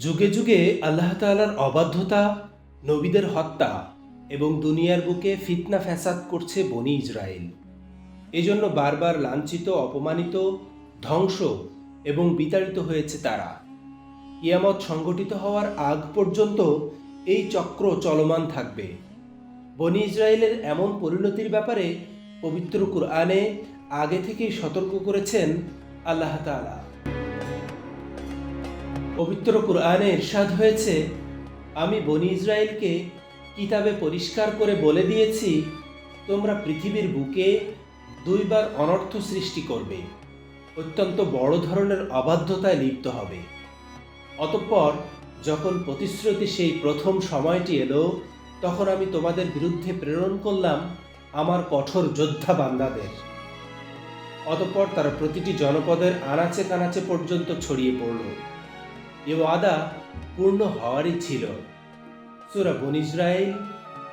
যুগে যুগে আল্লাহ তাআলার অবাধ্যতা, নবীদের হত্যা এবং দুনিয়ার বুকে ফিতনা ফ্যাসাদ করছে বনি ইসরায়েল এজন্য বারবার লাঞ্ছিত, অপমানিত, ধ্বংস এবং বিতাড়িত হয়েছে তারা। ইয়ামত সংগঠিত হওয়ার আগ পর্যন্ত এই চক্র চলমান থাকবে। বনি ইসরায়েলের এমন পরিণতির ব্যাপারে পবিত্র কুরআনে আগে থেকেই সতর্ক করেছেন আল্লাহ তাআলা। পবিত্র কুরআনে ইরশাদ হয়েছে, আমি বনি ইসরায়েলকে কিতাবে পরিষ্কার করে বলে দিয়েছি, তোমরা পৃথিবীর বুকে দুইবার অনর্থ সৃষ্টি করবে, অত্যন্ত বড় ধরনের অবাধ্যতায় লিপ্ত হবে। অতঃপর যখন প্রতিশ্রুতি সেই প্রথম সময়টি এলো, তখন আমি তোমাদের বিরুদ্ধে প্রেরণ করলাম আমার কঠোর যোদ্ধা বান্দাদের। অতঃপর তারা প্রতিটি জনপদের আনাচে কানাচে পর্যন্ত ছড়িয়ে পড়ল। এ ওয়াদা পূর্ণ হওয়ারই ছিল। সুরা বন ইসরায়েল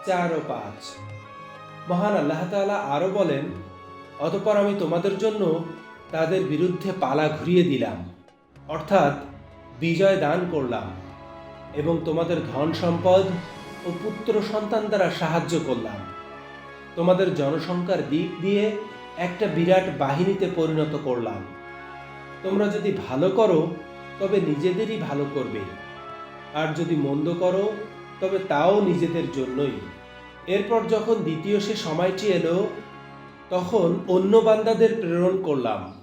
চার ও পাঁচ। মহান আল্লাহ তাআলা আরও বলেন, অতপর আমি তোমাদের জন্য তাদের বিরুদ্ধে পালা ঘুরিয়ে দিলাম, অর্থাৎ বিজয় দান করলাম এবং তোমাদের ধন সম্পদ ও পুত্র সন্তান দ্বারা সাহায্য করলাম। তোমাদের জনসংখ্যার দিক দিয়ে একটা বিরাট বাহিনীতে পরিণত করলাম। তোমরা যদি ভালো করো তবে নিজেদেরই ভালো করবে। আর যদি মন্দ করো, তবে তাও নিজেদের জন্যই। এরপর যখন দ্বিতীয় সে সময়টি এলো, তখন অন্য বান্দাদের প্রেরণ করলাম,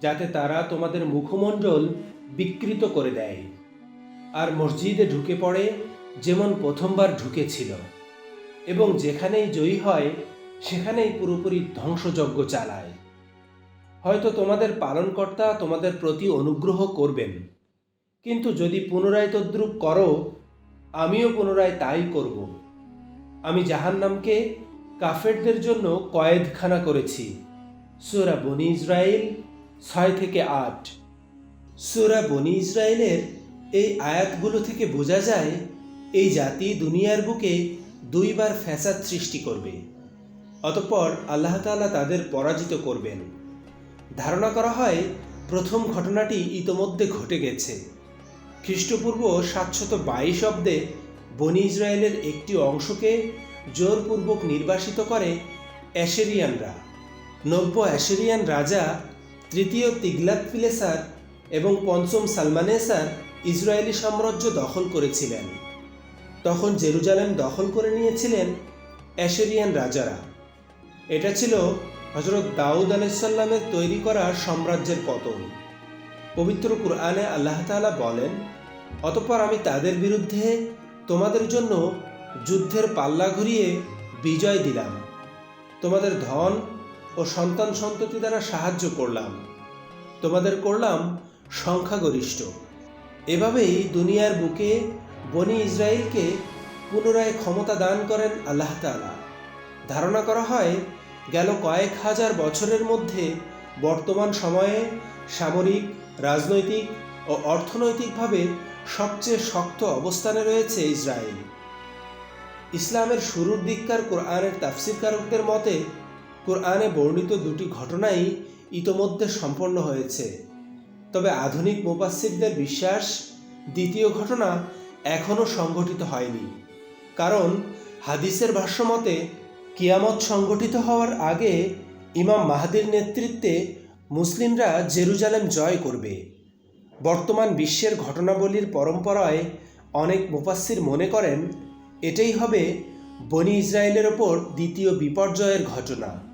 যাতে তারা তোমাদের মুখমণ্ডল বিকৃত করে দেয়। আর মসজিদে ঢুকে পড়ে যেমন প্রথমবার ঢুকেছিল, এবং যেখানেই জয়ী হয়, সেখানেই পুরোপুরি ধ্বংসযজ্ঞ চালায়। হয়তো তোমাদের পালনকর্তা তোমাদের প্রতি অনুগ্রহ করবেন। কিন্তু যদি পুনরায় তদ্রুপ করো, আমিও পুনরায় তাই করব। আমি জাহান্নামকে কাফেরদের জন্য কয়েদখানা করেছি। সুরা বনি ইসরায়েল ছয় থেকে আট। সুরা বনি ইসরায়েলের এই আয়াতগুলো থেকে বোঝা যায়, এই জাতি দুনিয়ার বুকে দুইবার ফ্যাসাদ সৃষ্টি করবে। অতঃপর আল্লাহ তাআলা তাদের পরাজিত করবেন। ধারণা করা হয়, প্রথম ঘটনাটি ইতোমধ্যে ঘটে গেছে। খ্রিস্টপূর্ব সাতশত বাইশ অব্দে বনি ইসরায়েলের একটি অংশকে জোরপূর্বক নির্বাসিত করে অ্যাসেরিয়ানরা নব্য অ্যাসেরিয়ান রাজা তৃতীয় তিগলাত পিলেসার এবং পঞ্চম সালমানেসার ইসরায়েলি সাম্রাজ্য দখল করেছিলেন। তখন জেরুজালেম দখল করে নিয়েছিলেন অ্যাসেরিয়ান রাজারা। এটা ছিল হজরত দাউদ আলাইসাল্লামের তৈরি করা সাম্রাজ্যের পতন। পবিত্র কুরআনে আল্লাহ তাআলা বলেন, অতঃপর আমি তাদের বিরুদ্ধে তোমাদের জন্য যুদ্ধের পাল্লা ঘুরিয়ে বিজয় দিলাম। তোমাদের ধন ও সন্তান সন্ততি দ্বারা সাহায্য করলাম। তোমাদের করলাম সংখ্যাগরিষ্ঠ। এভাবেই দুনিয়ার বুকে বনি ইসরায়েলকে পুনরায় ক্ষমতা দান করেন আল্লাহ তাআলা। ধারণা করা হয় গেল কয়েক হাজার বছরের মধ্যে বর্তমান সময়ে সামরিক, রাজনৈতিক ও অর্থনৈতিকভাবে সবচেয়ে শক্ত অবস্থানে রয়েছে ইসরায়েল। ইসলামের শুরুর দিককার কোরআনের তাফসিরকারকদের মতে, কোরআনে বর্ণিত দুটি ঘটনাই ইতোমধ্যে সম্পন্ন হয়েছে। তবে আধুনিক মুবাসিকদের বিশ্বাস, দ্বিতীয় ঘটনা এখনও সংঘটিত হয়নি। কারণ হাদিসের ভাষ্যমতে কিয়ামত সংগঠিত হওয়ার আগে ইমাম মাহাদির নেতৃত্বে মুসলিমরা জেরুজালেম জয় করবে। বর্তমান বিশ্বের ঘটনাবলীর পরম্পরায় অনেক মুফাসির মনে করেন, এটাই হবে বনি ইসরায়েলের ওপর দ্বিতীয় বিপর্যয়ের ঘটনা।